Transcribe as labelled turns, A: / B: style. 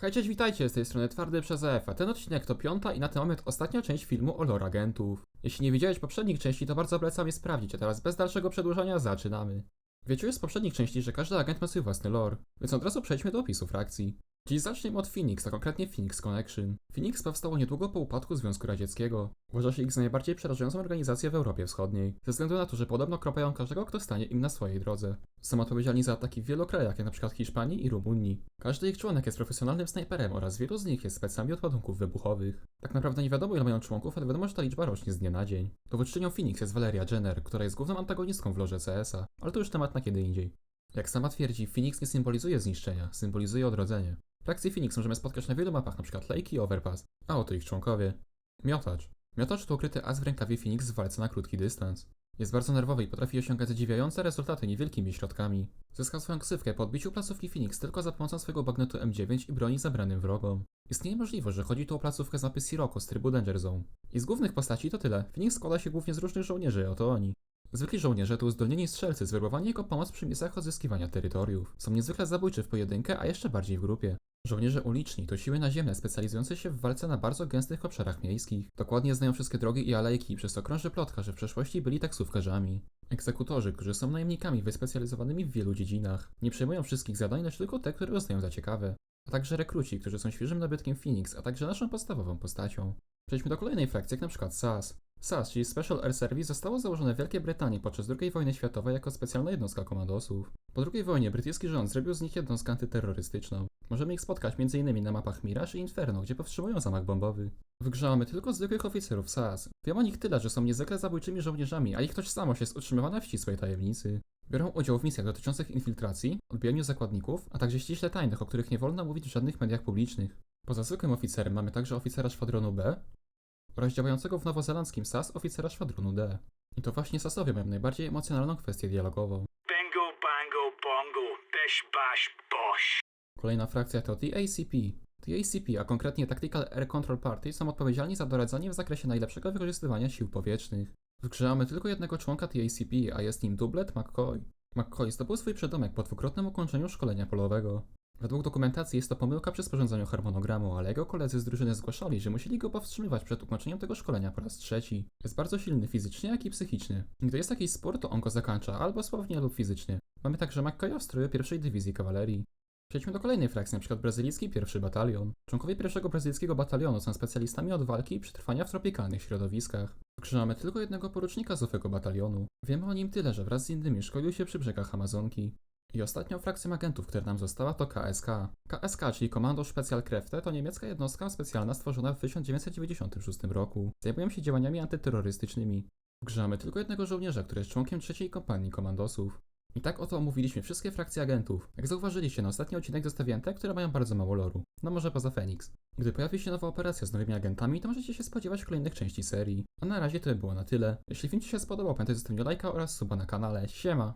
A: Hej, cześć, witajcie, z tej strony Twardy przez EF, ten odcinek to piąta i na ten moment ostatnia część filmu o lore agentów. Jeśli nie widziałeś poprzednich części, to bardzo polecam je sprawdzić, a teraz bez dalszego przedłużania zaczynamy. Wiecie już z poprzednich części, że każdy agent ma swój własny lore, więc od razu przejdźmy do opisu frakcji. Dziś zaczniemy od Phoenix, a konkretnie Phoenix Connection. Phoenix powstało niedługo po upadku Związku Radzieckiego. Uważa się ich za najbardziej przerażającą organizację w Europie Wschodniej, ze względu na to, że podobno kropają każdego, kto stanie im na swojej drodze. Są odpowiedzialni za ataki w wielu krajach, jak np. Hiszpanii i Rumunii. Każdy ich członek jest profesjonalnym snajperem oraz wielu z nich jest specami od ładunków wybuchowych. Tak naprawdę nie wiadomo ile mają członków, ale wiadomo, że ta liczba rośnie z dnia na dzień. Dowódczynią Phoenix jest Valeria Jenner, która jest główną antagonistką w loże CS-a, ale to już temat na kiedy indziej. Jak sama twierdzi, Phoenix nie symbolizuje zniszczenia, symbolizuje odrodzenie. Frakcji Phoenix możemy spotkać na wielu mapach, np. Lake i Overpass, a oto ich członkowie. Miotacz. Miotacz to ukryty as w rękawie Phoenix w walce na krótki dystans. Jest bardzo nerwowy i potrafi osiągać zadziwiające rezultaty niewielkimi środkami. Zyskał swoją ksywkę po odbiciu placówki Phoenix tylko za pomocą swojego bagnetu M9 i broni zabranym wrogom. Istnieje możliwość, że chodzi tu o placówkę z mapy Sirocco z trybu Danger Zone. I z głównych postaci to tyle. Phoenix składa się głównie z różnych żołnierzy, oto oni. Zwykli żołnierze to uzdolnieni strzelcy zwerbowani jako pomoc przy misjach odzyskiwania terytoriów. Są niezwykle zabójczy w pojedynkę, a jeszcze bardziej w grupie. Żołnierze uliczni to siły naziemne specjalizujące się w walce na bardzo gęstych obszarach miejskich. Dokładnie znają wszystkie drogi i alejki, przez co krąży plotka, że w przeszłości byli taksówkarzami. Egzekutorzy, którzy są najemnikami wyspecjalizowanymi w wielu dziedzinach. Nie przejmują wszystkich zadań, lecz tylko te, które uznają za ciekawe. A także rekruci, którzy są świeżym nabytkiem Phoenix, a także naszą podstawową postacią. Przejdźmy do kolejnej frakcji, jak na przykład SAS. SAS, czyli Special Air Service, zostało założone w Wielkiej Brytanii podczas II wojny światowej jako specjalna jednostka komandosów. Po II wojnie brytyjski rząd zrobił z nich jednostkę antyterrorystyczną. Możemy ich spotkać m.in. na mapach Mirage i Inferno, gdzie powstrzymują zamach bombowy. W grze mamy tylko zwykłych oficerów SAS. Wiem o nich tyle, że są niezwykle zabójczymi żołnierzami, a ich tożsamość jest utrzymywana w ścisłej tajemnicy. Biorą udział w misjach dotyczących infiltracji, odbijaniu zakładników, a także ściśle tajnych, o których nie wolno mówić w żadnych mediach publicznych. Poza zwykłym oficerem mamy także oficera szwadronu B oraz działającego w nowozelandzkim SAS oficera szwadronu D. I to właśnie SASowie mają najbardziej emocjonalną kwestię dialogową.
B: Bingo, bango, bongo, bish, bash, bosh.
A: Kolejna frakcja to TACP. TACP, a konkretnie Tactical Air Control Party, są odpowiedzialni za doradzanie w zakresie najlepszego wykorzystywania sił powietrznych. W grze mamy tylko jednego członka TACP, a jest nim dublet McCoy. McCoy zdobył swój przydomek po dwukrotnym ukończeniu szkolenia polowego. Według dokumentacji jest to pomyłka przy sporządzaniu harmonogramu, ale jego koledzy z drużyny zgłaszali, że musieli go powstrzymywać przed ukończeniem tego szkolenia po raz trzeci. Jest bardzo silny fizycznie, jak i psychicznie. Gdy jest jakiś spór, to on go zakończa, albo słownie lub fizycznie. Mamy także stroju pierwszej dywizji kawalerii. Przejdźmy do kolejnej frakcji, np. brazylijski pierwszy batalion. Członkowie pierwszego brazylijskiego batalionu są specjalistami od walki i przetrwania w tropikalnych środowiskach. Mamy tylko jednego porucznika z owego batalionu. Wiemy o nim tyle, że wraz z innymi szkolił się przy brzegach Amazonki. I ostatnią frakcją agentów, która nam została, to KSK. KSK, czyli Kommando Spezialkräfte, to niemiecka jednostka specjalna stworzona w 1996 roku. Zajmują się działaniami antyterrorystycznymi. Mamy tylko jednego żołnierza, który jest członkiem trzeciej kompanii komandosów. I tak oto omówiliśmy wszystkie frakcje agentów. Jak zauważyliście, na ostatni odcinek zostawiłem te, które mają bardzo mało loru. No może poza Phoenix. Gdy pojawi się nowa operacja z nowymi agentami, to możecie się spodziewać kolejnych części serii. A na razie to by było na tyle. Jeśli film Ci się spodobał, pamiętaj zostawić lajka oraz suba na kanale. Siema!